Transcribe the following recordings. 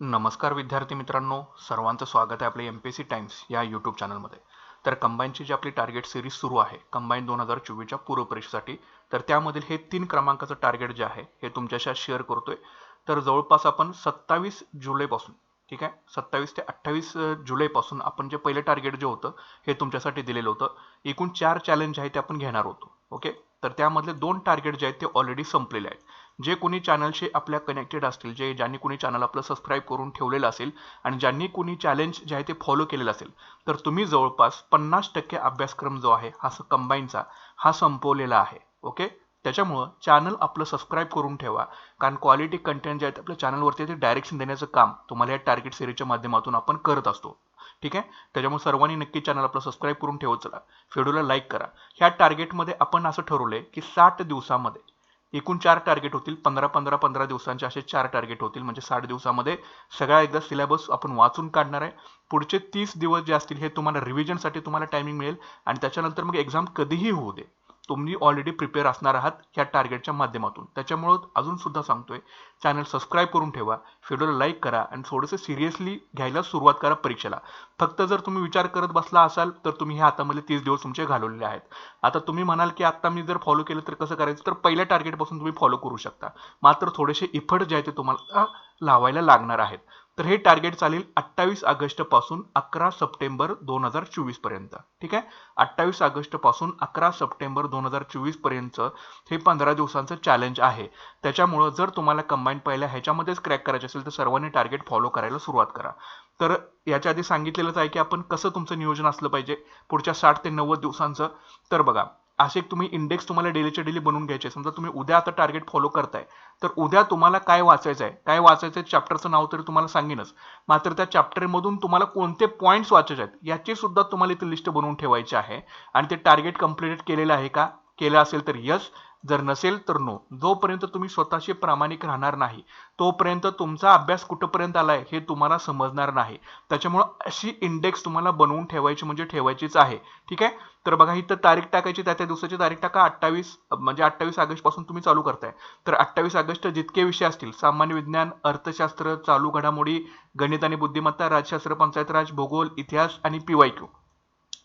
नमस्कार विद्यार्थी मित्रांनो सर्वांचं स्वागत आहे आपल्या एम पी सी टाइम्स या यूट्यूब चॅनलमध्ये तर कंबाईनची जी आपली टार्गेट सिरीज सुरू आहे कंबाईन दोन हजार चोवीसच्या पूर्वपरीक्षेसाठी तर त्यामधील हे तीन क्रमांकाचं टार्गेट जे आहे हे तुमच्याशी शेअर करतोय. तर जवळपास आपण सत्तावीस जुलैपासून ठीक आहे? सत्तावीस ते अठ्ठावीस जुलैपासून आपण जे पहिले टार्गेट जे होतं हे तुमच्यासाठी दिलेलं होतं. एकूण चार चॅलेंज आहे ते आपण घेणार होतो ओके? तर त्यामधले दोन टार्गेट जे आहेत ते ऑलरेडी संपलेले आहेत. जे कोणी चॅनलशी आपल्या कनेक्टेड असतील जे ज्यांनी कोणी चॅनल आपलं सबस्क्राईब करून ठेवलेलं असेल आणि ज्यांनी कोणी चॅलेंज जे आहे ते फॉलो केलेलं असेल तर तुम्ही जवळपास पन्नास टक्के अभ्यासक्रम जो आहे हा कंबाईनचा हा संपवलेला आहे. ओके त्याच्यामुळं चॅनल आपलं सबस्क्राईब करून ठेवा. कारण क्वालिटी कंटेंट जे आहेत आपल्या चॅनलवरती ते डायरेक्शन देण्याचं काम तुम्हाला या टार्गेट सिरीजच्या माध्यमातून आपण करत असतो. ठीक आहे? त्याच्यामुळे सर्वांनी नक्की चॅनल आपलं सबस्क्राईब करून ठेवत चला. व्हिडिओला लाईक करा. ह्या टार्गेटमध्ये आपण असं ठरवलं आहे की साठ दिवसामध्ये एकूण चार टार्गेट होतील. पंधरा पंधरा पंधरा दिवसांचे असे चार टार्गेट होतील. म्हणजे साठ दिवसामध्ये सगळा एकदा सिलेबस आपण वाचून काढणार आहे. पुढचे तीस दिवस जे असतील हे तुम्हाला रिव्हिजनसाठी तुम्हाला टायमिंग मिळेल. आणि त्याच्यानंतर मग एक्झाम कधीही होऊ दे. तुम्ही ऑलरेडी प्रिपेअर असणार आहात ह्या टार्गेटच्या माध्यमातून. त्याच्यामुळं अजून सुद्धा सांगतोय चॅनल सबस्क्राईब करून ठेवा व्हिडिओला लाईक करा आणि थोडंसं सिरियसली घ्यायला सुरुवात करा परीक्षेला. फक्त जर तुम्ही विचार करत बसला असाल तर तुम्ही हे हातामध्ये तीस दिवस तुमचे घालवलेले आहेत. आता तुम्ही म्हणाल की आता मी जर फॉलो केलं तर कसं करायचं? तर पहिल्या टार्गेटपासून तुम्ही फॉलो करू शकता. मात्र थोडेसे इफर्ट जे आहे ते तुम्हाला लावायला लागणार आहेत. तर हे टार्गेट चालेल अठ्ठावीस ऑगस्टपासून अकरा सप्टेंबर दोन हजार चोवीसपर्यंत. ठीक आहे? अठ्ठावीस ऑगस्टपासून अकरा सप्टेंबर दोन हजार चोवीसपर्यंत हे पंधरा दिवसांचं चॅलेंज आहे. त्याच्यामुळं जर तुम्हाला कंबाईन पहिल्या ह्याच्यामध्येच क्रॅक करायचे असेल तर सर्वांनी टार्गेट फॉलो करायला सुरुवात करा. तर याच्या आधी सांगितलेलंच आहे की आपण कसं तुमचं नियोजन असलं पाहिजे पुढच्या साठ ते नव्वद दिवसांचं. तर बघा असे एक तुम्ही इंडेक्स तुम्हाला डेलीच्या डेली बनवून घ्यायचे. समजा तुम्ही उद्या आता टार्गेट फॉलो करताय तर उद्या तुम्हाला काय वाचायचं आहे? काय वाचायचं आहे? चॅप्टरचं नाव तरी तुम्हाला सांगेनच. मात्र त्या चॅप्टरमधून तुम्हाला कोणते पॉईंट्स वाचायचे आहेत याची सुद्धा तुम्हाला इथे लिस्ट बनवून ठेवायची आहे. आणि ते टार्गेट कंप्लीट केलेलं आहे का? केलं असेल तर यस जर नसेल तर नो जोपर्यंत तुम्ही स्वतःशी प्रामाणिक राहणार नाही तोपर्यंत तुमचा अभ्यास कुठंपर्यंत आलाय हे तुम्हाला समजणार नाही. त्याच्यामुळं अशी इंडेक्स तुम्हाला बनवून ठेवायची म्हणजे ठेवायचीच आहे. ठीक आहे? तर बघा इथं तारीख टाकायची त्या त्या दिवसाची तारीख टाका. अठ्ठावीस म्हणजे अठ्ठावीस ऑगस्टपासून तुम्ही चालू करताय. तर अठ्ठावीस ऑगस्ट जितके विषय असतील सामान्य विज्ञान अर्थशास्त्र चालू घडामोडी गणित आणि बुद्धिमत्ता राजशास्त्र पंचायत राज भूगोल इतिहास आणि पीवायक्यू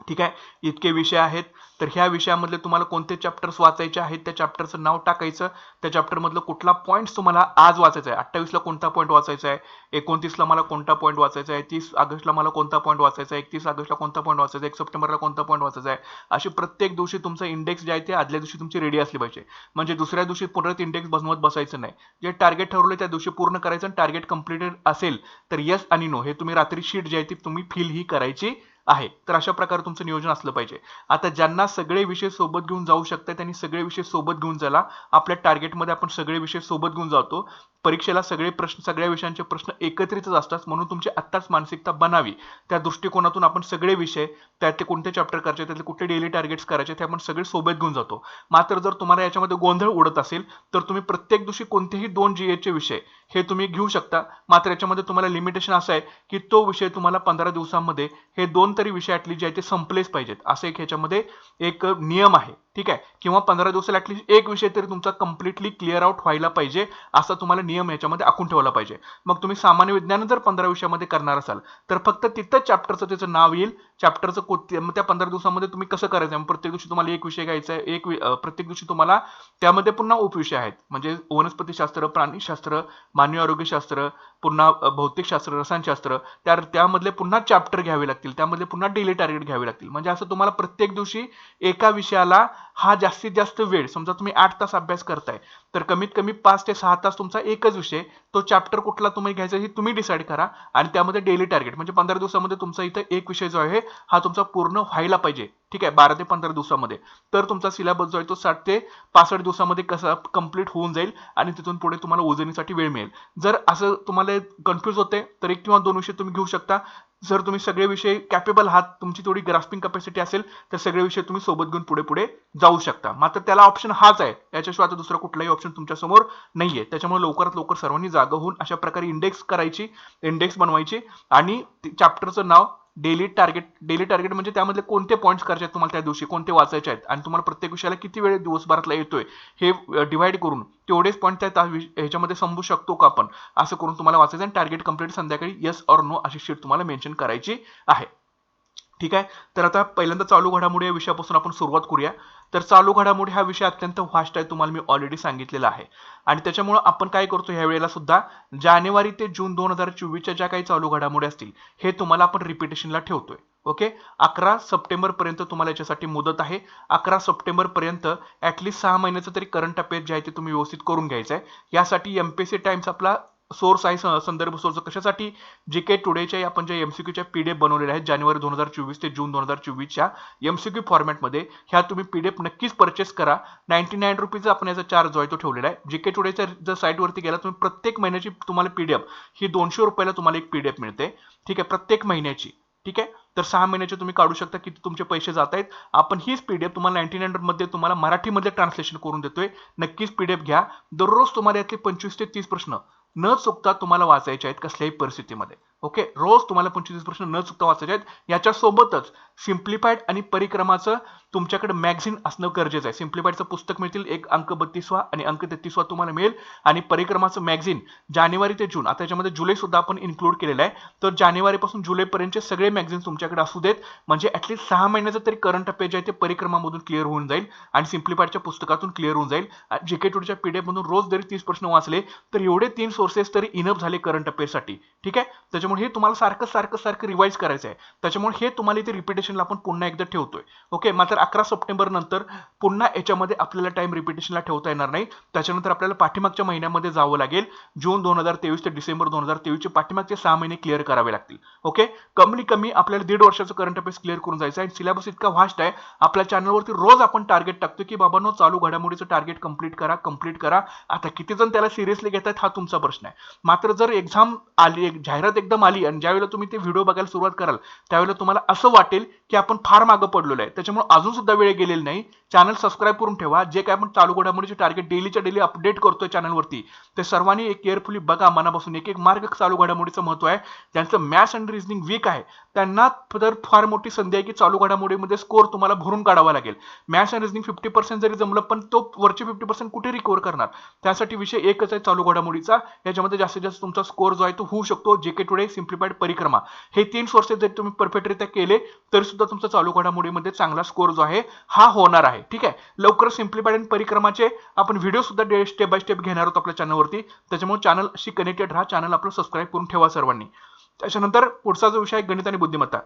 ठीक आहे? इतके विषय आहेत. तर ह्या विषयामधले तुम्हाला कोणते चॅप्टर्स वाचायचे आहेत? त्या चॅप्टरचं नाव टाकायचं. त्या चॅप्टरमधलं कुठला पॉईंट तुम्हाला आज वाचायचा आहे? अठ्ठावीसला कोणता पॉईंट वाचायचा आहे? एकोणतीसला मला कोणता पॉईंट वाचायचा आहे? तीस ऑगस्टला मला कोणता पॉईंट वाचायचा आहे? एकतीस ऑगस्टला कोणता पॉईंट वाचायचा आहे? एक सप्टेंबरला कोणता पॉईंट वाचायचा आहे? अशी प्रत्येक दिवशी तुमचं इंडेक्स जे आहे ते आदल्या दिवशी तुमची रेडी असली पाहिजे. म्हणजे दुसऱ्या दिवशी परत इंडेक्स बनवत बसायचं नाही. जे टार्गेट ठरवलं त्या दिवशी पूर्ण करायचं आणि टार्गेट कम्प्लिटेड असेल तर येस आणि नो हे तुम्ही रात्री शीट जी आहे ती तुम्ही फिल ही करायची. आहे. तर अशा प्रकारे तुमचं नियोजन असलं पाहिजे. आता ज्यांना सगळे विषय सोबत घेऊन जाऊ शकतात त्यांनी सगळे विषय सोबत घेऊन चला. आपल्या टार्गेटमध्ये आपण सगळे विषय सोबत घेऊन जातो. परीक्षेला सगळे प्रश्न सगळ्या विषयांचे प्रश्न एकत्रितच असतात म्हणून तुमची आत्ताच मानसिकता बनावी. त्या दृष्टिकोनातून आपण सगळे विषय त्यातले कोणते चॅप्टर करायचे त्यातले कुठले डेली टार्गेट्स करायचे ते आपण सगळे सोबत घेऊन जातो. मात्र जर तुम्हाला याच्यामध्ये गोंधळ उडत असेल तर तुम्ही प्रत्येक दिवशी कोणतेही दोन जी एचे विषय हे तुम्ही घेऊ शकता. मात्र याच्यामध्ये तुम्हाला लिमिटेशन असं आहे की तो विषय तुम्हाला पंधरा दिवसांमध्ये हे दोन तरी विषय ॲटली जे आहे ते संपलेच पाहिजेत. असं एक ह्याच्यामध्ये एक नियम आहे. ठीक आहे? किंवा पंधरा दिवसाला ॲटलिस्ट एक विषय तरी तुमचा कम्प्लिटली क्लिअर आउट व्हायला पाहिजे असा तुम्हाला नियम याच्यामध्ये आखून ठेवला पाहिजे. मग तुम्ही सामान्य विज्ञान जर पंधरा विषयामध्ये करणार असाल तर फक्त तिथं चॅप्टरचं त्याचं नाव येईल. चॅप्टरचं कोणते मग त्या पंधरा दिवसामध्ये तुम्ही कसं करायचं? मग प्रत्येक दिवशी तुम्हाला एक विषय घ्यायचा आहे एक प्रत्येक दिवशी तुम्हाला त्यामध्ये पुन्हा उपविषय आहेत. म्हणजे वनस्पतीशास्त्र प्राणीशास्त्र मानवी आरोग्यशास्त्र पुन्हा भौतिकशास्त्र रसायनशास्त्र त्या त्यामधले पुन्हा चॅप्टर घ्यावे लागतील. त्यामधले पुन्हा डेली टार्गेट घ्यावे लागतील. म्हणजे असं तुम्हाला प्रत्येक दिवशी एका विषयाला हा जास्तीत जास्त वेळ समजा तुम्ही आठ तास अभ्यास करताय तर कमीत कमी पाच ते सहा तास तुमचा एकच विषय तो चॅप्टर कुठला तुम्ही घ्यायचा हे तुम्ही डिसाईड करा आणि त्यामध्ये डेली टार्गेट म्हणजे पंधरा दिवसामध्ये तुमचा इथं एक विषय जो आहे हा तुमचा पूर्ण व्हायला पाहिजे. ठीक आहे बारा ते पंधरा दिवसामध्ये. तर तुमचा सिलेबस जो आहे तो साठ ते पासष्ट दिवसामध्ये कसा कंप्लीट होऊन जाईल आणि तिथून पुढे तुम्हाला उजनीसाठी वेळ मिळेल. जर असं तुम्हाला कन्फ्युज होते तर एक किंवा दोन विषय तुम्ही घेऊ शकता. जर तुम्ही सगळे विषय कॅपेबल आहात तुमची थोडी ग्रास्पिंग कॅपॅसिटी असेल तर सगळे विषय तुम्ही सोबत घेऊन पुढे पुढे जाऊ शकता. मात्र त्याला ऑप्शन हाच आहे. याच्याशिवाय आता दुसरा कुठलाही ऑप्शन तुमच्यासमोर नाहीये. त्याच्यामुळे लवकरात लवकर सर्वांनी जागा होऊन अशा प्रकारे इंडेक्स करायची इंडेक्स बनवायची आणि चॅप्टरचं नाव डेली टार्गेट डेली टार्गेट म्हणजे त्यामधले कोणते पॉईंट्स करायचे आहेत तुम्हाला त्या दिवशी? कोणते वाचायचे आहेत? आणि तुम्हाला प्रत्येक विषयाला किती वेळ दिवसभरातला येतोय? हे डिवाइड करून तेवढेच पॉईंट त्या विष- ह्याच्यामध्ये समजू शकतो का आपण? असं करून तुम्हाला वाचायचं आणि टार्गेट कंप्लीट संध्याकाळी येस ऑर नो अशी शीट तुम्हाला मेन्शन करायची आहे. ठीक आहे? तर आता पहिल्यांदा चालू घडामोडी या विषयापासून आपण सुरुवात करूया. तर चालू घडामोडी हा विषय अत्यंत व्हास्ट आहे तुम्हाला मी ऑलरेडी सांगितलेला आहे. आणि त्याच्यामुळं आपण काय करतो ह्या वेळेला सुद्धा जानेवारी ते जून दोन हजार चोवीसच्या ज्या काही चालू घडामोडी असतील हे तुम्हाला आपण रिपिटेशनला ठेवतोय. ओके? अकरा सप्टेंबरपर्यंत तुम्हाला याच्यासाठी मुदत आहे. अकरा सप्टेंबरपर्यंत ॲटलीस्ट सहा महिन्याचं तरी करंट अपेज जे आहे ते तुम्ही व्यवस्थित करून घ्यायचं आहे. यासाठी एम पी सी टाइम्स आपला सोर्स आहे संदर्भ सोर्स कशासाठी? जे के टुडेच्या आपण जे एमसीक्यूच्या पीडीएफ बनवलेल्या आहेत जानेवारी दोन हजार चोवीस ते जून दोन हजार चोवीसच्या एमसीक्यू फॉर्मॅटमध्ये ह्या तुम्ही पीडीएफ नक्कीच परचेस करा. नाईन्टी नाईन रुपीज आपण याचा चार्ज जो आहे तो ठेवलेला आहे. जे के टुडेच्या जर साईटवरती गेला तुम्ही प्रत्येक महिन्याची तुम्हाला पीडीएफ ही दोनशे रुपयाला तुम्हाला एक पीडीएफ मिळते. ठीक आहे? प्रत्येक महिन्याची. ठीक आहे? तर सहा महिन्याचे तुम्ही काढू शकता किती तुमचे पैसे जात आहेत. आपण हीच पीडीएफ तुम्हाला नाईन्टी नाईन मध्ये तुम्हाला मराठीमध्ये ट्रान्सलेशन करून देतोय. नक्कीच पीडीएफ घ्या. दररोज तुम्हाला यातले पंचवीस ते तीस प्रश्न न चुकता तुम्हाला वाचायचे आहेत कसल्याही परिस्थितीमध्ये. ओके? रोज तुम्हाला पंचवीस प्रश्न न चुकता वाचायचे आहेत. याच्यासोबतच सिम्प्लिफाईड आणि परिक्रमाचं तुमच्याकडे मॅगझिन असणं गरजेचं आहे. सिम्प्लिफाईडचं पुस्तक मिळतील एक अंक बत्तीसवा आणि अंक तेहतीसवा तुम्हाला मिळेल. आणि परिक्रमाचं मॅगझिन जानेवारी ते जून. आता याच्यामध्ये जुलै सुद्धा आपण इन्क्लूड केलेलं आहे. तर जानेवारीपासून जुलैपर्यंतचे सगळे मॅगझिन तुमच्याकडे असू देत. म्हणजे ॲटलीस्ट सहा महिन्याचं तरी करंट अफेअर जे आहे ते परिक्रमामधून क्लिअर होऊन जाईल. आणि सिम्प्लिफाईडच्या पुस्तकातून क्लिअर होऊन जाईल. जे के टूडच्या पीडीएफ रोज जरी तीस प्रश्न वाचले तर एवढे तीन सोर्सेस तरी इनफ झाले करंट अफेअरसाठी ठीक आहे? त्याच्यामुळे हे तुम्हाला सारखं सारखं सारखं रिवाईज करायचं आहे त्याच्यामुळे हे तुम्हाला इथे रिपिटेशनला आपण पुन्हा एकदा ठेवतोय. ओके मात्र अकरा सप्टेंबर नंतर पुन्हा याच्यामध्ये आपल्याला टाइम रिपिटेशनला ठेवता येणार नाही. त्याच्यानंतर आपल्याला पाठीमागच्या महिन्यामध्ये जावं लागेल. जून दोन हजार तेवीस ते डिसेंबर दोन हजार तेवीसचे पाठीमागचे सहा महिने क्लिअर करावे लागतील. ओके कमी कमी आपल्याला दीड वर्षाचं करंट अफेअर्स क्लिअर करून जायचं आहे. सिलेबस इतका व्हास्ट आहे. आपल्या चॅनलवरती रोज आपण टार्गेट टाकतो की बाबांनो चालू घडामोडीचं टार्गेट कंप्लीट करा कंप्लीट करा. आता किती जण त्याला सिरियसली घेतात हा तुमचा प्रश्न आहे. मात्र जर एक्झाम आली एक जाहिरात एकदम आली आणि ज्यावेळेला तुम्ही ते व्हिडिओ बघायला सुरुवात कराल त्यावेळेला तुम्हाला असं वाटेल की आपण फार मागं पडलेलो आहे. त्याच्यामुळे अजून सुद्धा वेळ गेलेली नाही. चॅनल सबस्क्राईब करून ठेवा. जे काय आपण चालू घडामोडीचे टार्गेट डेलीच्या डेली अपडेट करतोय चॅनलवरती ते सर्वांनी एक केअरफुली बघा मनापासून. एक एक मार्ग चालू घडामोडीचं महत्त्व आहे. ज्यांचं मॅथ्स अँड रिजनिंग वीक आहे त्यांना तर फार मोठी संधी आहे की चालू घडामोडीमध्ये स्कोर तुम्हाला भरून काढावा लागेल. Maths and reasoning fifty percent जरी जमलं पण तो वरचे फिफ्टी पर्सेंट कुठे रिकवर करणार. त्यासाठी विषय एकच आहे चालू घडामोडीचा. याच्यामध्ये जास्तीत जास्त तुमचा स्कोर जो आहे तो होऊ शकतो. जे के टुडे सिम्प्लिफाईड परिक्रमा. हे तीन सोर्सेस जर तुम्ही परफेक्टरित्या केले तरी सुद्धा तुमचा चालू घडामोडीमध्ये चांगला स्कोर जो आहे हा होणार आहे. ठीक आहे? लवकर सिम्प्लिफाईड आणि परिक्रमाचे आपण व्हिडिओ सुद्धा स्टेप बाय स्टेप घेणार आहोत आपल्या चॅनलवरती त्याच्यामुळे चॅनल अशी कनेक्टेड राहा चॅनल आपलं सबस्क्राईब करून ठेवा सर्वांनी. त्याच्यानंतर पुढचा जो विषय आहे गणित आणि बुद्धिमत्ता.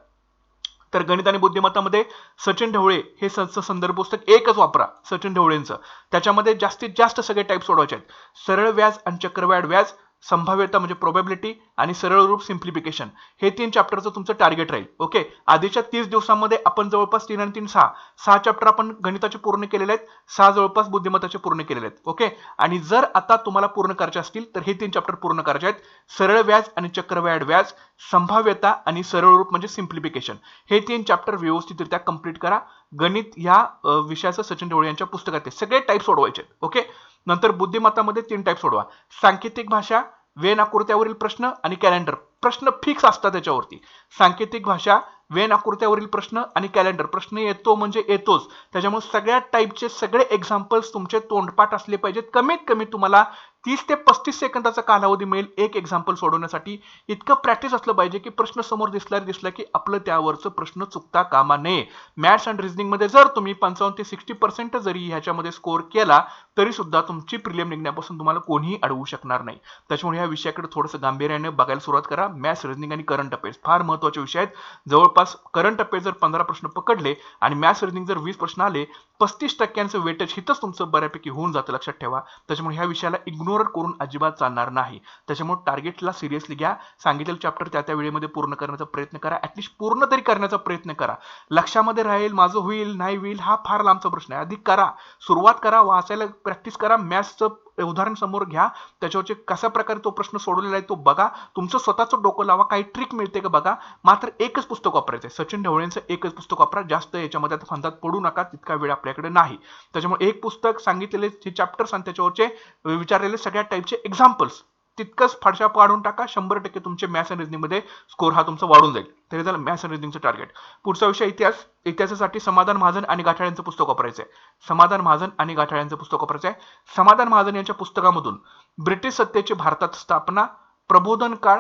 तर गणित आणि बुद्धिमत्तामध्ये सचिन ढवळे हे संदर्भ पुस्तक एकच वापरा सचिन ढवळेंचं. त्याच्यामध्ये जास्तीत जास्त सगळे टाईप सोडवायचे आहेत. सरळ व्याज आणि चक्रव्याढ व्याज संभाव्यता म्हणजे प्रोबॅबिलिटी आणि सरळ रूप सिम्प्लिफिकेशन हे तीन चॅप्टरचं तुमचं टार्गेट राहील. ओके आधीच्या तीस दिवसामध्ये आपण जवळपास तीन आणि तीन सहा. सहा चॅप्टर आपण गणिताचे पूर्ण केलेले आहेत. सहा जवळपास बुद्धिमत्ताचे पूर्ण केलेले आहेत. ओके आणि जर आता तुम्हाला पूर्ण करायचे असतील तर हे तीन चॅप्टर पूर्ण करायचे आहेत. सरळ व्याज आणि चक्रव्याड व्याज संभाव्यता आणि सरळ रूप म्हणजे सिम्प्लिफिकेशन हे तीन चॅप्टर व्यवस्थितरित्या कंप्लीट करा. गणित ह्या विषयाचं सचिन ढवळे यांच्या पुस्तकात सगळे टाईप सोडवायचे आहेत. ओके नंतर बुद्धिमत्तामध्ये तीन टाईप सोडवा. सांकेतिक भाषा वेन आकृत्यावरील प्रश्न आणि कॅलेंडर प्रश्न फिक्स असतात त्याच्यावरती. सांकेतिक भाषा वेन आकृत्यावरील प्रश्न आणि कॅलेंडर प्रश्न येतो म्हणजे येतोच. त्याच्यामुळे सगळ्या टाईपचे सगळे एक्झाम्पल्स तुमचे तोंडपाठ असले पाहिजेत. कमीत कमी तुम्हाला तीस ते पस्तीस सेकंदाचा कालावधी मिळेल एक एक्झाम्पल सोडवण्यासाठी. इतकं प्रॅक्टिस असलं पाहिजे की प्रश्न समोर दिसला दिसला की आपलं त्यावरचं प्रश्न चुकता कामा नये. मॅथ्स अँड रिझनिंगमध्ये जर तुम्ही पंचावन्न ते सिक्स्टी पर्सेंट जरी ह्याच्यामध्ये स्कोअर केला तरी सुद्धा तुमची प्रिलियम निघण्यापासून तुम्हाला कोणीही अडवू शकणार नाही. त्याच्यामुळे या विषयाकडे थोडंसं गांभीर्याने बघायला सुरुवात करा. मॅथ्स रिजनिंग आणि करंट अफेअर्स फार महत्त्वाचे विषय आहेत. जवळपास करंट अफेअर्स जर पंधरा प्रश्न पकडले आणि मॅथ्स रिजनिंग जर वीस प्रश्न आले पस्तीस टक्क्यांचं वेटेज हिथंच तुमचं बऱ्यापैकी होऊन जातं लक्षात ठेवा. त्याच्यामुळे ह्या विषयाला इग्नोर करून अजिबात चालणार नाही. त्याच्यामुळे टार्गेटला सिरियसली घ्या. सांगितलेलं चॅप्टर त्या त्या वेळेमध्ये पूर्ण करण्याचा प्रयत्न करा. ऍटलिस्ट पूर्ण तरी करण्याचा प्रयत्न करा. लक्षामध्ये राहील माझं होईल नाही होईल हा फार लांबचा प्रश्न आहे. अधिक करा. सुरुवात करा. वाचायला प्रॅक्टिस करा मॅथ्सचं उदाहरण समोर घ्या. त्याच्यावरचे कशा प्रकारे तो प्रश्न सोडवलेला आहे तो बघा. तुमचं स्वतःचं डोकं लावा काही ट्रिक मिळते का बघा. मात्र एकच पुस्तक वापरायचं आहे सचिन ढवळेंचं एकच पुस्तक वापरा. जास्त याच्यामध्ये आता फंदात पडू नका तितका वेळ आपल्याकडे नाही. त्याच्यामुळे एक पुस्तक सांगितलेले जे चॅप्टर्स आणि त्याच्यावरचे विचारलेले सगळ्या टाईपचे एक्झाम्पल्स तितकंच फाडशा पाडून टाका. शंभर टक्के तुमचे मॅथ्स अँड रिजनिंगमध्ये स्कोर हा तुमचा वाढून जाईल. तरी झालं मॅथ्स अँड रिजनिंगचं टार्गेट पुढचा विषय इतिहास. इतिहासासाठी समाधान महाजन आणि गाठाळ्यांचं पुस्तक वापरायचं आहे समाधान महाजन आणि गाठाळ्यांचं पुस्तक वापरायचं आहे समाधान महाजन यांच्या पुस्तकामधून ब्रिटिश सत्तेची भारतात स्थापना प्रबोधन काळ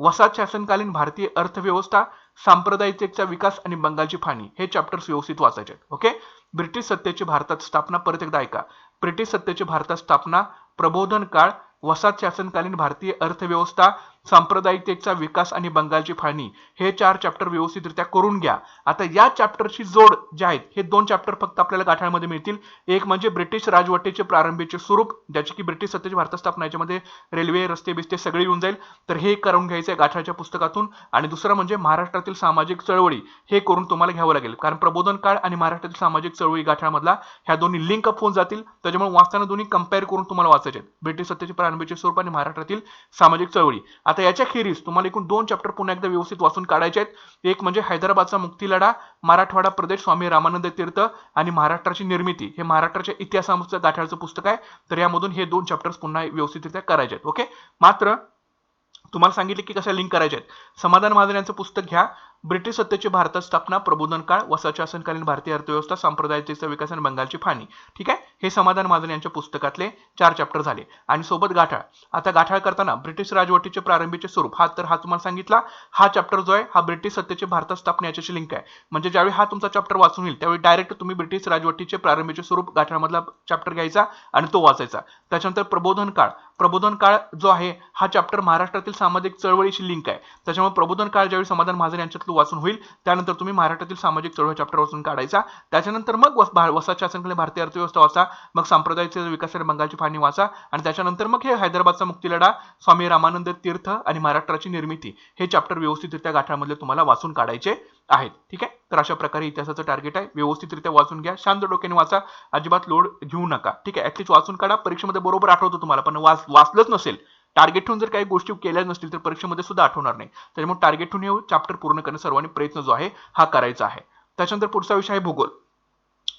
वसाहत शासनकालीन भारतीय अर्थव्यवस्था सांप्रदायिकतेचा विकास आणि बंगालची फाणी हे चॅप्टर्स व्यवस्थित वाचायचे आहेत. ओके ब्रिटिश सत्तेची भारतात स्थापना परत एकदा ऐका. ब्रिटिश सत्तेची भारतात स्थापना प्रबोधन काळ वसाहत शासनकालीन भारतीय अर्थव्यवस्था सांप्रदायिकतेचा विकास आणि बंगालची फाळणी हे चार चॅप्टर व्यवस्थितरित्या करून घ्या. आता या चॅप्टरची जोड जे आहेत हे दोन चॅप्टर फक्त आपल्याला गाठाळमध्ये मिळतील. एक म्हणजे ब्रिटिश राजवटीचे प्रारंभीचे स्वरूप ज्याची की ब्रिटिश सत्तेची भारतात स्थापना याच्यामध्ये रेल्वे रस्ते बिस्ते सगळे येऊन जाईल. तर हे करून घ्यायचं आहे गाठाळच्या पुस्तकातून. आणि दुसरं म्हणजे महाराष्ट्रातील सामाजिक चळवळी हे करून तुम्हाला घ्यावं लागेल. कारण प्रबोधन काळ आणि महाराष्ट्रातील सामाजिक चळवळी गाठाळमधला ह्या दोन्ही लिंक अप होऊन जातील. त्याच्यामुळे वाचताना दोन्ही कंपेअर करून तुम्हाला वाचायचे ब्रिटिश सत्तेचे प्रारंभीचे स्वरूप आणि महाराष्ट्रातील सामाजिक चळवळी. आता याच्या खेरीज तुम्हाला एकूण दोन चॅप्टर पुन्हा एकदा व्यवस्थित वाचून काढायचे आहेत. एक म्हणजे हैदराबादचा मुक्ती लढा मराठवाडा प्रदेश स्वामी रामानंद तीर्थ आणि महाराष्ट्राची निर्मिती. हे महाराष्ट्राच्या इतिहासाचं गाठाळचं पुस्तक आहे. तर यामधून हे दोन चॅप्टर्स पुन्हा व्यवस्थितरित्या करायचे आहेत. ओके मात्र तुम्हाला सांगितले की कशा लिंक करायचे आहेत? समाधान महाजन यांचं पुस्तक घ्या. ब्रिटिश सत्तेची भारतात स्थापना प्रबोधन काळ वसा शासनकालीन भारतीय अर्थव्यवस्था सांप्रदायिकतेचा विकास आणि बंगालची फाणी. ठीक आहे? हे समाधान महाजन यांच्या पुस्तकातले चार चॅप्टर झाले. आणि सोबत गाठाळ. आता गाठाळ करताना ब्रिटिश राजवटीचे प्रारंभीचे स्वरूप. हा तर हा तुम्हाला सांगितला. हा चॅप्टर जो आहे हा ब्रिटिश सत्तेचे भारतात स्थापना याच्याशी लिंक आहे. म्हणजे ज्यावेळी हा तुमचा चॅप्टर वाचून येईल त्यावेळी डायरेक्ट तुम्ही ब्रिटिश राजवटीचे प्रारंभीचे स्वरूप गाठाळमधला चॅप्टर घ्यायचा आणि तो वाचायचा. त्याच्यानंतर प्रबोधन काळ. प्रबोधन काळ जो आहे हा चॅप्टर महाराष्ट्रातील सामाजिक चळवळीशी लिंक आहे. त्याच्यामुळे प्रबोधन काळ ज्यावेळी समाधान महाजन यांच्यातलं वाचून होईल. त्यानंतर तुम्ही महाराष्ट्रातील सामाजिक चळवळ चॅप्टर वाचून काढायचा. त्याच्यानंतर मग वसाच्या शासनकडे भारतीय अर्थव्यवस्था वाचा. मग सांप्रदायिक विकास आणि बंगालची फाळणी वाचा. आणि त्याच्यानंतर मग हे हैदराबादचा मुक्तीलढा स्वामी रामानंद तीर्थ आणि महाराष्ट्राची निर्मिती हे चॅप्टर व्यवस्थितरित्या गाठामध्ये तुम्हाला वाचून काढायचे आहेत. ठीक आहे? तर अशा प्रकारे इतिहासाचं टार्गेट आहे. व्यवस्थितरित्या वाचून घ्या. शांत डोक्याने वाचा. अजिबात लोड घेऊ नका. ठीक आहे? ऍटलीस्ट वाचून काढा. परीक्षेमध्ये बरोबर आठवतो तुम्हाला पण वाच वाचलंच नसेल टार्गेट ठेवून जर काही गोष्टी केल्या नसतील तर परीक्षेमध्ये सुद्धा आठवणार नाही. त्याच्यामुळे टार्गेट ठेवून हे चॅप्टर पूर्ण करणे सर्वांनी प्रयत्न जो आहे हा करायचा आहे. त्याच्यानंतर पुढचा विषय आहे भूगोल.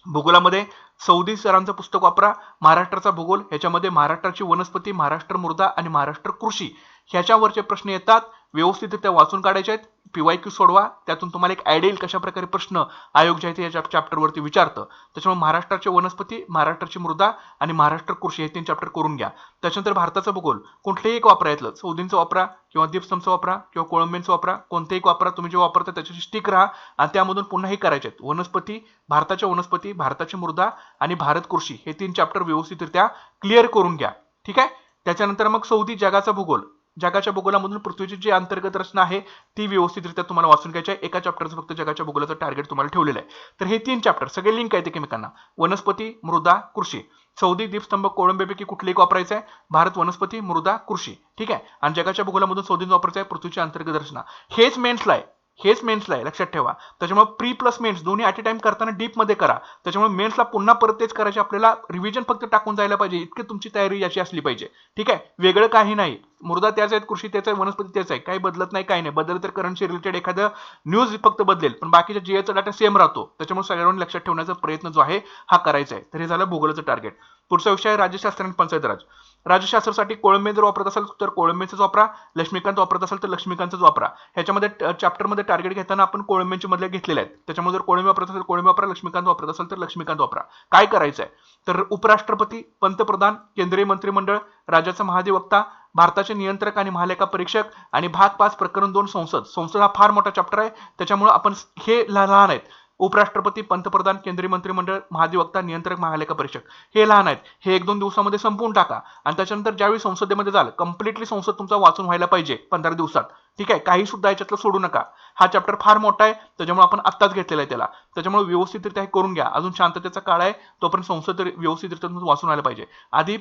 भूगोलामध्ये सौदी सरांचं पुस्तक वापरा महाराष्ट्राचा भूगोल ह्याच्यामध्ये महाराष्ट्राची वनस्पती महाराष्ट्र मृदा आणि महाराष्ट्र कृषी. ह्याच्यावरचे प्रश्न येतात. व्यवस्थितरित्या वाचून काढायचे आहेत. पीवाय क्यू सोडवा. त्यातून तुम्हाला एक आयडिया येईल कशा प्रकारे प्रश्न आयोग जे आहे ते या चॅप्टरवरती विचारतं. त्याच्यामुळे महाराष्ट्राचे वनस्पती महाराष्ट्राची मृदा आणि महाराष्ट्र कृषी हे तीन चॅप्टर करून घ्या. त्याच्यानंतर भारताचा भूगोल. कुठलेही एक वापरा येतलं. सौदींचं वापरा किंवा दीपस्तंभचं वापरा किंवा कोळंबींचं वापरा. कोणतेही एक वापरा तुम्ही जे वापरता त्याच्याशी स्टिक राहा. आणि त्यामधून पुन्हा हे करायचे आहेत. वनस्पती भारताच्या वनस्पती भारताची मृदा आणि भारत कृषी हे तीन चॅप्टर व्यवस्थितरित्या क्लिअर करून घ्या. ठीक आहे? त्याच्यानंतर मग सौदी जगाचा भूगोल. जगाच्या भूगोलामधून पृथ्वीची जी अंतर्गत रचना आहे ती व्यवस्थितरित्या तुम्हाला वाचून घ्यायची आहे. एका चॅप्टरचं फक्त जगाच्या भूगोलाचं टार्गेट तुम्हाला ठेवलेलं आहे. तर हे तीन चॅप्टर सगळे लिंक आहेत एकमेकांना. वनस्पती मृदा कृषी. सौदी दीपस्तंभ कोळंबेपैकी कुठले एक वापरायचं आहे. भारत वनस्पती मृदा कृषी. ठीक आहे? आणि जगाच्या भूगोलामधून सौदी वापरायचं आहे पृथ्वीची अंतर्गत रचना. हेच मेन्सला आहे हेच मेन्सला आहे लक्षात ठेवा. त्याच्यामुळे प्री प्लस मेन्स दोन्ही ॲट ए टाइम करताना डीपमध्ये करा. त्याच्यामुळे मेन्सला पुन्हा परत तेच करायचे आपल्याला रिव्हिजन फक्त टाकून जायला पाहिजे. इतकी तुमची तयारी याची असली पाहिजे. ठीक आहे? वेगळं काही नाही. मृदा त्याच आहेत कृषी त्याच आहे वनस्पती त्याच आहे. काही बदलत नाही काही नाही. बदल तर करंटशी रिलेटेड एखादं न्यूज फक्त बदलेल. पण बाकीच्या जीएचा डाटा सेम राहतो. त्याच्यामुळे सगळ्यांनी लक्षात ठेवण्याचा प्रयत्न जो आहे हा करायचा आहे. तर हे झालं भूगोलाचं टार्गेट पुढचा विषय आहे राज्यशास्त्र आणि पंचायत राज. राज्यशास्त्रासाठी कोळंबे जर वापरत असाल तर कोळंबेचंच वापरा लक्ष्मीकांत वापरत असाल तर लक्ष्मीकांतच वापरा. ह्याच्यामध्ये चॅप्टरमध्ये टार्गेट घेताना आपण कोळंबेचे मधले घेतलेले आहेत. त्याच्यामध्ये जर कोळंबे वापरत असेल कोळंबे वापरा लक्ष्मीकांत वापरत असेल तर लक्ष्मीकांत वापरा. काय करायचं आहे तर उपराष्ट्रपती पंतप्रधान केंद्रीय मंत्रिमंडळ राज्याचा महाधिवक्ता भारताचे नियंत्रक आणि महालेखा परीक्षक आणि भाग पाच प्रकरण दोन संसद. संसद हा फार मोठा चॅप्टर आहे. त्याच्यामुळे आपण हे लहान लहान आहेत. उपराष्ट्रपती पंतप्रधान केंद्रीय मंत्रिमंडळ महाधिवक्ता नियंत्रक महालेखा परिषद हे लहान आहेत. हे एक दोन दिवसामध्ये संपवून टाका. आणि त्याच्यानंतर ज्यावेळी संसदेमध्ये जाल कम्प्लिटली संसद तुमचा वाचून व्हायला पाहिजे पंधरा दिवसात. ठीक आहे काही सुद्धा याच्यातलं सोडू नका. हा चॅप्टर फार मोठा आहे त्याच्यामुळे आपण आत्ताच घेतलेला आहे त्याला. त्याच्यामुळे व्यवस्थितरित्या हे करून घ्या. अजून शांततेचा काळ आहे तोपर्यंत संसद व्यवस्थितरित्या तुमचं वाचून आलं पाहिजे. आधी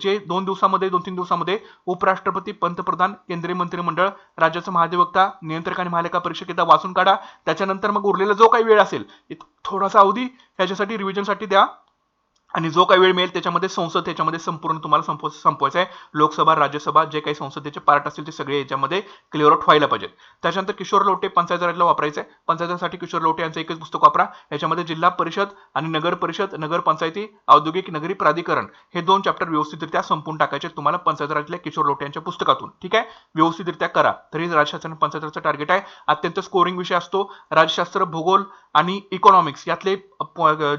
जे दोन दिवसामध्ये दोन तीन दिवसामध्ये उपराष्ट्रपती पंतप्रधान केंद्रीय मंत्रिमंडळ राज्याचं महाधिवक्ता नियंत्रक आणि महालेखा परीक्षक एकदा वाचून काढा. त्याच्यानंतर मग उरलेला जो काही वेळ असेल थोडासा अवधी ह्याच्यासाठी रिव्हिजनसाठी द्या. आणि जो काही वेळ मिळेल त्याच्यामध्ये संसद त्याच्यामध्ये संपूर्ण तुम्हाला संपव संपवायचं आहे. लोकसभा राज्यसभा जे काही संसदेचे पार्ट असतील ते सगळे याच्यामध्ये क्लिअर आउट व्हायला पाहिजेत. त्याच्यानंतर किशोर लोटे पंचायत राजला वापरायचं आहे. पंचायतीसाठी किशोर लोटे यांचं एकच पुस्तक वापरा. याच्यामध्ये जिल्हा परिषद आणि नगर परिषद नगर पंचायती औद्योगिक नगरी प्राधिकरण हे दोन चॅप्टर व्यवस्थितरित्या संपून टाकायचे तुम्हाला पंचायत राजल्या किशोर लोटे यांच्या पुस्तकातून. ठीक आहे? व्यवस्थितरित्या करा. तरी राज्यशासन पंचायत टार्गेट आहे. अत्यंत स्कोरिंग विषय असतो. राज्यशास्त्र भूगोल आणि इकॉनॉमिक्स यातले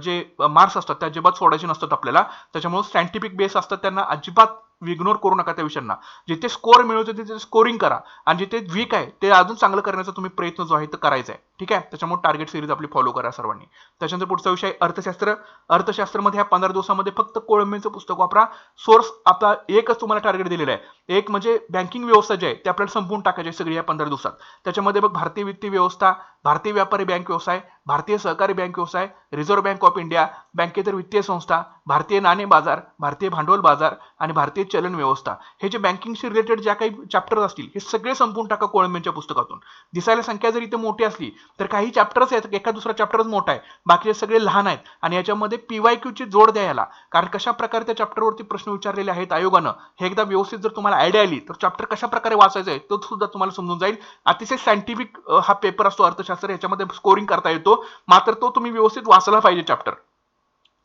जे मार्क्स असतात ते अजिबात सोडायचे नसतात आपल्याला. त्याच्यामुळे सायंटिफिक बेस असतात त्यांना अजिबात इग्नोर करू नका त्या विषयांना. जिथे स्कोअर मिळवतो तिथे स्कोरिंग करा. आणि जिथे वीक आहे ते अजून चांगलं करण्याचा तुम्ही प्रयत्न जो आहे तो करायचा आहे. ठीक आहे? त्याच्यामुळे टार्गेट सिरीज आपली फॉलो करा सर्वांनी. त्याच्यानंतर पुढचा विषय अर्थशास्त्र. अर्थशास्त्रामध्ये ह्या पंधरा दिवसामध्ये फक्त कोळंबेचं पुस्तक वापरा. सोर्स आपला एकच तुम्हाला टार्गेट दिलेला आहे. एक म्हणजे बँकिंग व्यवस्था जी आहे ते आपल्याला संपवून टाकायची आहे सगळी या पंधरा दिवसात. त्याच्यामध्ये बघ भारतीय वित्तीय व्यवस्था भारतीय व्यापारी बँक व्यवसाय भारतीय सहकारी बँक व्यवसाय रिझर्व्ह बँक ऑफ इंडिया बँकेतर वित्तीय संस्था भारतीय नाणे बाजार भारतीय भांडवल बाजार आणि भारतीय चलन व्यवस्था. हे जे बँकिंगशी रिलेटेड ज्या काही चॅप्टर असतील हे सगळे संपवून टाका कोळंबेंच्या पुस्तकातून. दिसायला संख्या जरी इथे मोठी असली तर काही चॅप्टर्स आहेत एका दुसरा चॅप्टरच मोठा आहे. बाकीचे सगळे लहान आहेत. आणि याच्यामध्ये पीवाय ची जोड द्या याला. कारण कशा प्रकारे त्या चॅप्टरवरती प्रश्न विचारलेले आहेत आयोगानं हे एकदा व्यवस्थित जर तुम्हाला आयडिया आली तर चॅप्टर कशा प्रकारे वाचायचं आहे तो सुद्धा तुम्हाला समजून जाईल. अतिशय सायंटिफिक हा पेपर असतो अर्थशास्त्र याच्यामध्ये स्कोरिंग करता येतो. मात्र तो तुम्ही व्यवस्थित वाचला पाहिजे चॅप्टर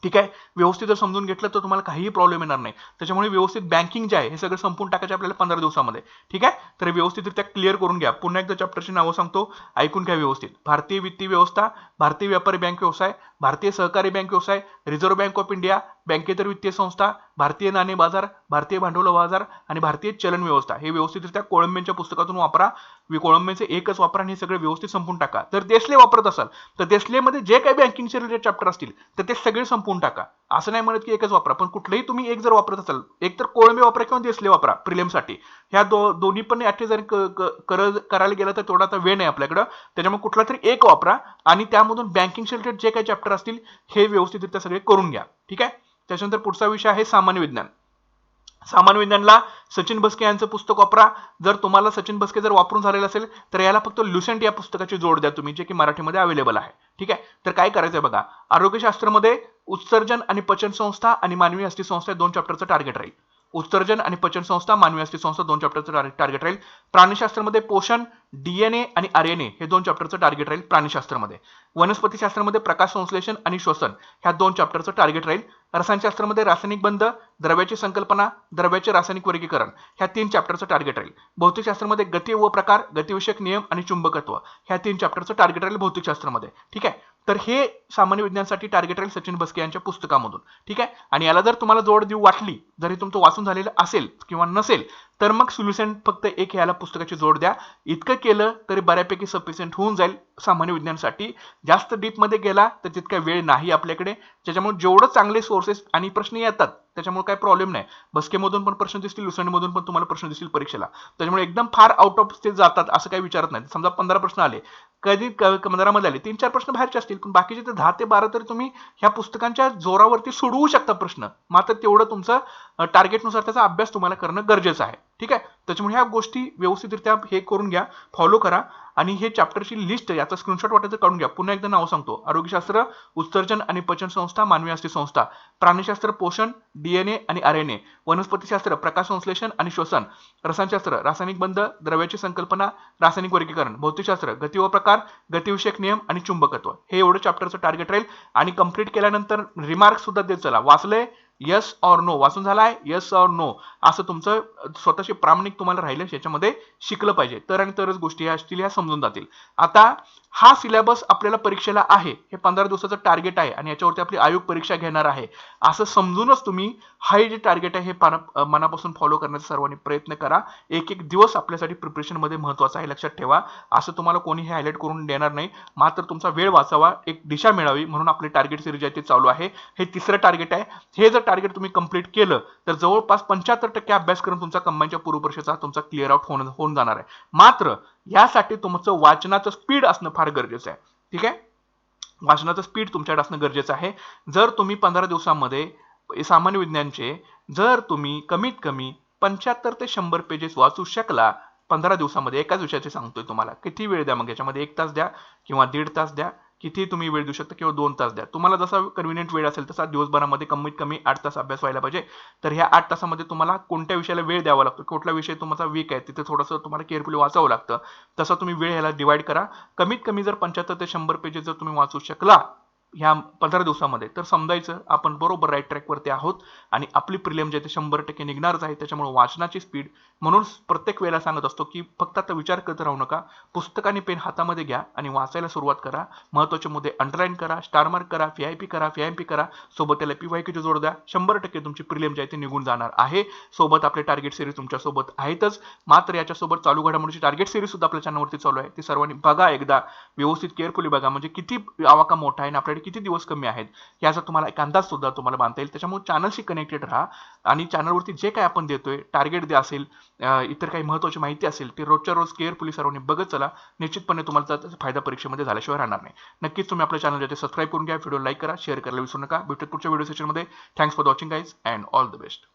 ठीक आहे? व्यवस्थित जर समजून घेतलं तर तुम्हाला काहीही प्रॉब्लेम येणार नाही. त्याच्यामुळे व्यवस्थित बँकिंग जे आहे हे सगळं संपून टाकायचे आपल्याला पंधरा दिवसामध्ये. ठीक आहे? तर व्यवस्थितरित्या क्लिअर करून घ्या. पुन्हा एकदा चॅप्टरची नावं सांगतो. ऐकून घ्या व्यवस्थित. भारतीय वित्तीय व्यवस्था भारतीय व्यापारी बँक व्यवसाय भारतीय सहकारी बँक व्यवसाय रिझर्व्ह बँक ऑफ इंडिया बँकेतर वित्तीय संस्था भारतीय नाणे बाजार भारतीय भांडवल बाजार आणि भारतीय चलन व्यवस्था. हे व्यवस्थितरित्या कोळंबेंच्या पुस्तकातून वापरा. वि- कोळंबेंचे एकच वापरा आणि हे सगळे व्यवस्थित संपून टाका. जर देसले वापरत असाल तर देसलेमध्ये जे काही बँकिंगचे रिलेटेड चॅप्टर असतील तर ते सगळे संपून टाका. असं नाही म्हणत की एकच वापरा पण कुठलंही तुम्ही एक जर वापरत असाल एक तर कोळंबे वापरा किंवा देसले वापरा प्रिलिमसाठी ह्या दो दोन्ही पण ॲटली जर कर- करायला गेलं तर तेवढा आता वेळ नाही आपल्याकडं. त्याच्यामुळे कुठला तरी एक वापरा आणि त्यामधून बँकिंग रिलेटेड जे काही चॅप्टर असतील हे व्यवस्थितरित्या सगळे करून घ्या. ठीक आहे? त्याच्यानंतर पुढचा विषय आहे सामान्य विज्ञान. सामान्य विज्ञानला सचिन बस्के यांचं पुस्तक वापरा. जर तुम्हाला सचिन बस्के जर वापरून झालेलं असेल तर याला फक्त लुसेंट या पुस्तकाची जोड द्या तुम्ही जे की मराठीमध्ये अवेलेबल आहे. ठीक आहे? तर काय करायचंय बघा? आरोग्यशास्त्रामध्ये उत्सर्जन आणि पचन संस्था आणि मानवी अस्थिसंस्था दोन चॅप्टरचं टार्गेट राहील. उत्सर्जन आणि पचन संस्था मानवी अस्थि संस्था दोन चॅप्टरचं टार्गेट राहील. प्राणीशास्त्रामध्ये पोषण डीएनए आणि आरएनए हे दोन चॅप्टरचं टार्गेट राहील प्राणीशास्त्रामध्ये. वनस्पतीशास्त्रामध्ये प्रकाश संश्लेषण आणि श्वसन ह्या दोन चॅप्टरचं टार्गेट राहील. रसायनशास्त्रामध्ये रासायनिक बंध द्रव्याची संकल्पना द्रव्याचे रासायनिक वर्गीकरण ह्या तीन चॅप्टरचं टार्गेट राहील. भौतिकशास्त्रामध्ये गती व प्रकार गतिविषयक नियम आणि चुंबकत्व ह्या तीन चॅप्टरचं टार्गेट राहील भौतिकशास्त्रामध्ये. ठीक आहे? तर हे सामान्य विज्ञानसाठी टार्गेट राहील सचिन बस्के यांच्या पुस्तकामधून. ठीक आहे? आणि याला जर तुम्हाला जोड देऊ वाटली जरी तुमचं वाचून झालेलं असेल किंवा नसेल तर मग सोल्युशन फक्त एक ह्याला पुस्तकाची जोड द्या. इतकं केलं तरी बऱ्यापैकी सफिशियंट होऊन जाईल सामान्य विज्ञानसाठी. जास्त डीपमध्ये गेला तर तितका वेळ नाही आपल्याकडे. ज्याच्यामुळे जेवढं चांगले सोर्सेस आणि प्रश्न येतात त्याच्यामुळे काही प्रॉब्लेम नाही. बसकेमधून पण प्रश्न दिसतील लुसंडमधून पण तुम्हाला प्रश्न दिसतील परीक्षेला. त्याच्यामुळे एकदम फार आउट ऑफ ते जातात असं काही विचारत नाही समजा पंधरा प्रश्न आले. कधी पंधरामध्ये आले. तीन चार प्रश्न बाहेरचे असतील पण बाकीचे ते दहा ते बारा तरी तुम्ही ह्या पुस्तकांच्या जोरावरती सोडवू शकता प्रश्न. मात्र तेवढं तुमचं टार्गेटनुसार त्याचा अभ्यास तुम्हाला करणं गरजेचं आहे. ठीक आहे? त्याच्यामुळे ह्या गोष्टी व्यवस्थितरित्या हे करून घ्या फॉलो करा आणि हे चॅप्टरची लिस्ट याचा स्क्रीनशॉट वाटायचं काढून घ्या. पुन्हा एकदा नाव सांगतो. आरोग्यशास्त्र उत्सर्जन आणि पचन संस्था मानवी अस्थि संस्था. प्राणीशास्त्र पोषण डीएनए आणि आरएनए वनस्पतीशास्त्र प्रकाश संश्लेषण आणि श्वसन. रसायनशास्त्र रासायनिक बंध द्रव्याची संकल्पना रासायनिक वर्गीकरण. भौतिकशास्त्र गती व प्रकार गतिविषयक नियम आणि चुंबकत्व. हे एवढं चॅप्टरचं टार्गेट राहील. आणि कंप्लीट केल्यानंतर रिमार्क सुद्धा देत चला. वाचलंय? यस ऑर नो वाचून झालाय यस ऑर नो असं तुमचं स्वतःशी प्रामाणिक तुम्हाला राहिलं याच्यामध्ये शिकलं पाहिजे. तर आणि तरच गोष्टी ह्या असतील ह्या समजून जातील. आता हा सिलेबस आपल्याला परीक्षेला आहे. हे पंधरा दिवसाचं टार्गेट आहे आणि याच्यावरती आपली आयोग परीक्षा घेणार आहे. असं समजूनच तुम्ही हा जे टार्गेट आहे हे मनापासून फॉलो करण्याचा सर्वांनी प्रयत्न करा. एक एक दिवस आपल्यासाठी प्रिपरेशनमध्ये महत्त्वाचा आहे. लक्षात ठेवा. असं तुम्हाला कोणी हे हायलाईट करून देणार नाही. मात्र तुमचा वेळ वाचावा एक दिशा मिळावी म्हणून आपले टार्गेट सिरीज आहे ते चालू आहे. हे तिसरं टार्गेट आहे. हे जर टार्गेट तुम्ही कंप्लीट केलं तर जवळपास पंच्याहत्तर टक्के अभ्यासक्रम तुमचा कंबाईनच्या पूर्वपरीक्षेचा तुमचा क्लिअर आउट होऊन होऊन जाणार आहे. मात्र यासाठी तुमचं वाचनाचं स्पीड असणं फार गरजेचं आहे. ठीक आहे? वाचनाचं स्पीड तुमच्याकडे असणं गरजेचं आहे. जर तुम्ही पंधरा दिवसामध्ये सामान्य विज्ञानचे जर तुम्ही कमीत कमी पंच्याहत्तर ते शंभर पेजेस वाचू शकला पंधरा दिवसामध्ये एकाच विषयाचे सांगतोय तुम्हाला. किती वेळ द्या मग? याच्यामध्ये एक तास द्या किंवा दीड तास द्या. किती तुम्ही वेळ देऊ शकता किंवा दोन तास द्या. तुम्हाला जसा कन्व्हिनियंट वेळ असेल तसा दिवसभरामध्ये कमीत कमी आठ तास अभ्यास व्हायला पाहिजे. तर ह्या आठ तासामध्ये तुम्हाला कोणत्या विषयाला वेळ द्यावा लागतो? कुठला विषय तुमचा वीक आहे? तिथे थोडंसं तुम्हाला केअरफुली वाचावं लागतं. तसं तुम्ही वेळ ह्याला डिवाइड करा. कमीत कमी जर पंच्याहत्तर ते शंभर पेजेस जर तुम्ही वाचू शकला ह्या पंधरा दिवसामध्ये तर समजायचं आपण बरोबर राईट ट्रॅकवरती आहोत आणि आपली प्रिलियम जे आहे ते शंभर टक्के निघणारच आहे. त्याच्यामुळे वाचनाची स्पीड म्हणून प्रत्येक वेळेला सांगत असतो की फक्त आता विचार करत राहू नका. पुस्तक आणि पेन हातामध्ये घ्या आणि वाचायला सुरुवात करा. महत्त्वाचे मुद्दे अंडरलाईन करा स्टार मार्क करा व्ही आय पी करा व्ही आय पी करा. सोबत त्याला पी वाय जोड द्या. शंभर टक्के तुमची प्रिलियम जे आहे ते निघून जाणार आहे. सोबत आपले टार्गेट सिरीज तुमच्यासोबत आहेतच. मात्र याच्यासोबत चालू घडामोडीची टार्गेट सिरीज सुद्धा आपल्या चॅनलवरती चालू आहे. ती सर्वांनी बघा एकदा. व्यवस्थित केअरफुली बघा. म्हणजे किती आवाका मोठा आहे आणि आपल्याकडे किती दिवस कमी आहेत याचा तुम्हाला एक अंदाज सुद्धा तुम्हाला बांधता येईल. त्याच्यामुळे चॅनलशी कनेक्टेड राहा. आणि चॅनलवरती जे काय आपण देतोय टार्गेट दे असेल इतर काही महत्त्वाची माहिती असेल ती रोजच्या रोज केअरफुली सर्वांनी बघत चला. निश्चितपणे तुम्हाला त्याचा फायदा परीक्षेमध्ये झाल्याशिवाय राहणार नाही. नक्कीच तुम्ही आपल्या चॅनल जाते सबस्क्राईब करून घ्या व्हिडिओ लाईक करा शेअर करायला विसरू नका. भेटत पुढच्या व्हिडिओ सेशनमध्ये thanks for watching guys and all the best